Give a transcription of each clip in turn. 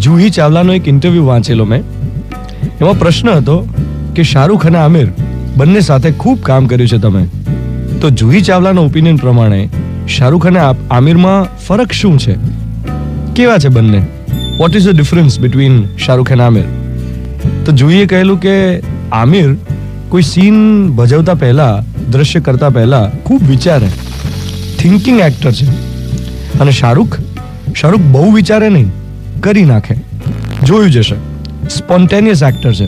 જુહી ચાવલાનો એક ઇન્ટરવ્યુ વાંચેલો મેં. એમાં પ્રશ્ન હતો કે શાહરૂખ અને આમિર બંને સાથે ખૂબ કામ કર્યું છે તમે. તો જુહી ચાવલાનો ઓપિનિયન પ્રમાણે શાહરૂખ અને આમિરમાં ફરક શું છે? કેવા છે બંને? What is the difference between Shahrukh and Aamir? તો જુહીએ કહેલું કે આમિર કોઈ સીન ભજવતા પહેલા, દ્રશ્ય કરતા પહેલા ખૂબ વિચારે. થિંકિંગ એક્ટર છે. અને શાહરૂખ શાહરૂખ બહુ વિચારે નહીં. કરી નાખે. જોયું જશે સ્પોન્ટેનિયસ એક્ટર છે.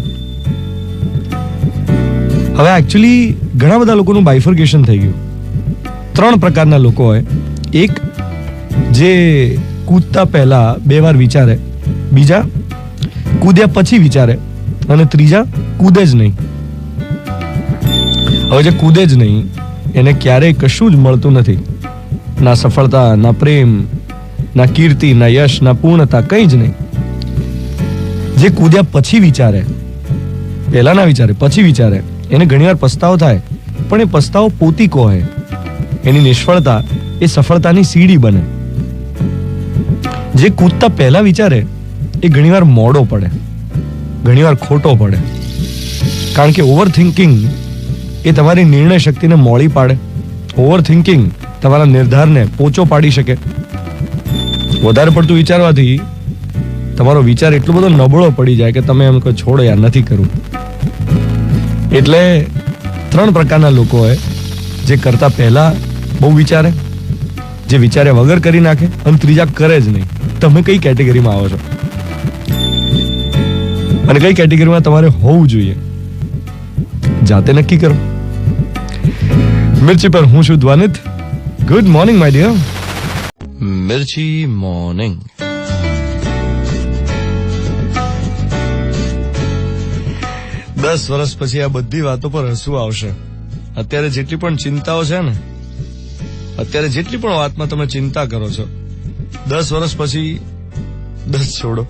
હવે એકચ્યુઅલી ઘણા બધા લોકોનું બાયફર્કેશન થઈ ગયું. ત્રણ પ્રકારના લોકો હોય. એક જે કૂદતા પહેલા બે વાર વિચારે, બીજા કૂદ્યા પછી વિચારે, અને ત્રીજા કૂદે જ નહીં. હવે જે કૂદે જ નહીં, એને ક્યારેય કશું જ મળતું નથી. ના સફળતા, ના પ્રેમ ના કીર્તિ, ના યશ, ના પૂર્ણતા, કંઈ જ નહીં. જે કૂદ્યા પછી વિચારે પહેલા ના વિચારે, પછી વિચારે, એને ઘણીવાર પસ્તાવો થાય, પણ એ પસ્તાવો પોતીકો હોય એની નિષ્ફળતા એ સફળતાની સીડી બને. જે કૂદતા પહેલા વિચારે, એ ઘણીવાર મોડો પડે, ઘણીવાર ખોટો પડે. કારણ કે ઓવર થિંકિંગ એ તમારી નિર્ણય શક્તિને મોડી પાડે. ઓવર થિંકિંગ તમારા નિર્ધારને પોચો પાડી શકે. વધારે પડતું વિચારવાથી તમારો વિચાર એટલો બધો નબળો પડી જાય કે તમે એમ કહો, છોડો યાર, નથી કરવું એટલે ત્રણ પ્રકારના લોકો હોય જે કરતા પહેલા બહુ વિચારે, જે વિચારે વગર કરી નાખે અને ત્રીજા કરે જ નહીં. તમે કઈ કેટેગરીમાં આવો છો? અને કઈ કેટેગરીમાં તમારે હોવું જોઈએ? જાતે નક્કી કરો. મિર્ચી પર હું છું Dhvanit. Good morning my dear Mirchi morning દસ વર્ષ પછી આ બધી વાતો પર હસવું આવશે. અત્યારે જેટલી પણ ચિંતાઓ છે ને, અત્યારે જેટલી પણ વાતમાં તમે ચિંતા કરો છો, દસ વર્ષ પછી, દસ છોડો,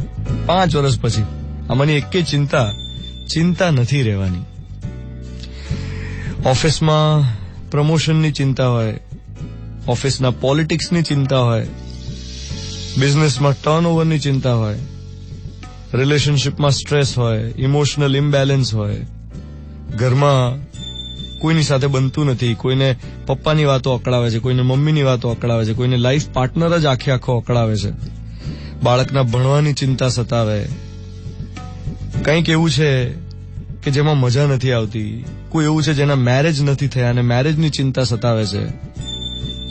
પાંચ વર્ષ પછી આમાંની એકે ચિંતા ચિંતા નથી રહેવાની. ઓફિસમાં પ્રમોશનની ચિંતા હોય ઓફિસના પોલિટિક્સની ચિંતા હોય, બિઝનેસમાં ટર્નઓવરની ચિંતા હોય રિલેશનશિપમાં સ્ટ્રેસ હોય ઇમોશનલ ઇમ્બેલેન્સ હોય, ઘરમાં કોઈની સાથે બનતું નથી, કોઈને પપ્પાની વાતો અકળાવે છે, કોઈને મમ્મીની વાતો અકળાવે છે, કોઈને લાઈફ પાર્ટનર જ આખે આખો અકળાવે છે. બાળકના ભણવાની ચિંતા સતાવે. કંઈક એવું છે કે જેમાં મજા નથી આવતી, કોઈ એવું છે જેના મેરેજ નથી થયા અને મેરેજની ચિંતા સતાવે છે.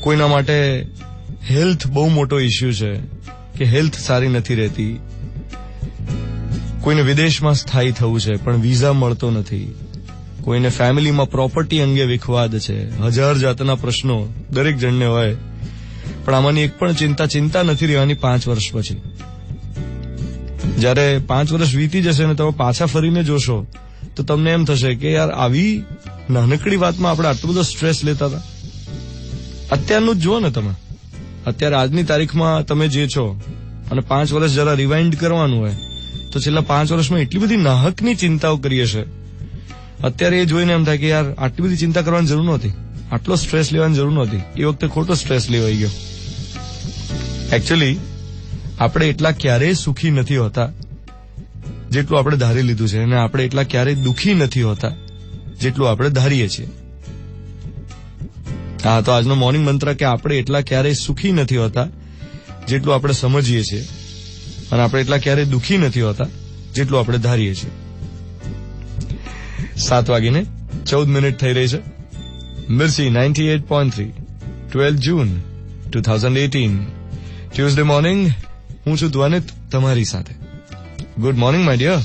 કોઈના માટે હેલ્થ બહુ મોટો ઇસ્યુ છે કે હેલ્થ સારી નથી રહેતી. કોઈને વિદેશમાં સ્થાયી થવું છે, પણ વિઝા મળતો નથી. કોઈને ફેમિલીમાં પ્રોપર્ટી અંગે વિખવાદ છે. હજાર જાતના પ્રશ્નો દરેક જણને હોય. પણ આમાંની એક પણ ચિંતા ચિંતા નથી રહેવાની પાંચ વર્ષ પછી. જ્યારે પાંચ વર્ષ વીતી જશે ને તમે પાછા ફરીને જોશો, તો તમને એમ થશે કે યાર, આવી નાનકડી વાતમાં આપણે આટલો બધો સ્ટ્રેસ લેતા હતા. અત્યારનું જ જુઓ ને તમે. અત્યારે આજની તારીખમાં તમે જે છો, અને પાંચ વર્ષ જરા રિવાઇન્ડ કરવાનું હોય, તો છેલ્લા પાંચ વર્ષમાં એટલી બધી નાહકની ચિંતાઓ કરી હશે. અત્યારે એ જોઈને એમ થાય કે યાર, આટલી બધી ચિંતા કરવાની જરૂર નહોતી. આટલો સ્ટ્રેસ લેવાની જરૂર નહોતી. એ વખતે ખોટો સ્ટ્રેસ લેવાઈ ગયો. એકચ્યુઅલી આપણે એટલા ક્યારેય સુખી નથી હોતા, જેટલું આપણે ધારી લીધું છે, અને આપણે એટલા ક્યારેય દુખી નથી હોતા, જેટલું આપણે ધારીએ છીએ. હા, તો આજનો મોર્નિંગ મંત્ર કે આપણે એટલા ક્યારેય સુખી નથી હોતા જેટલું આપણે સમજીએ છીએ અને આપણે એટલા ક્યારેય દુખી નથી હોતા જેટલું આપણે ધારીએ છીએ. સાત વાગીને ચૌદ મિનિટ થઈ રહી છે. Mirchi ninety eight point three twelve June two thousand eighteen Tuesday morning હું છું ધ્વનિત તમારી સાથે. Good morning my dear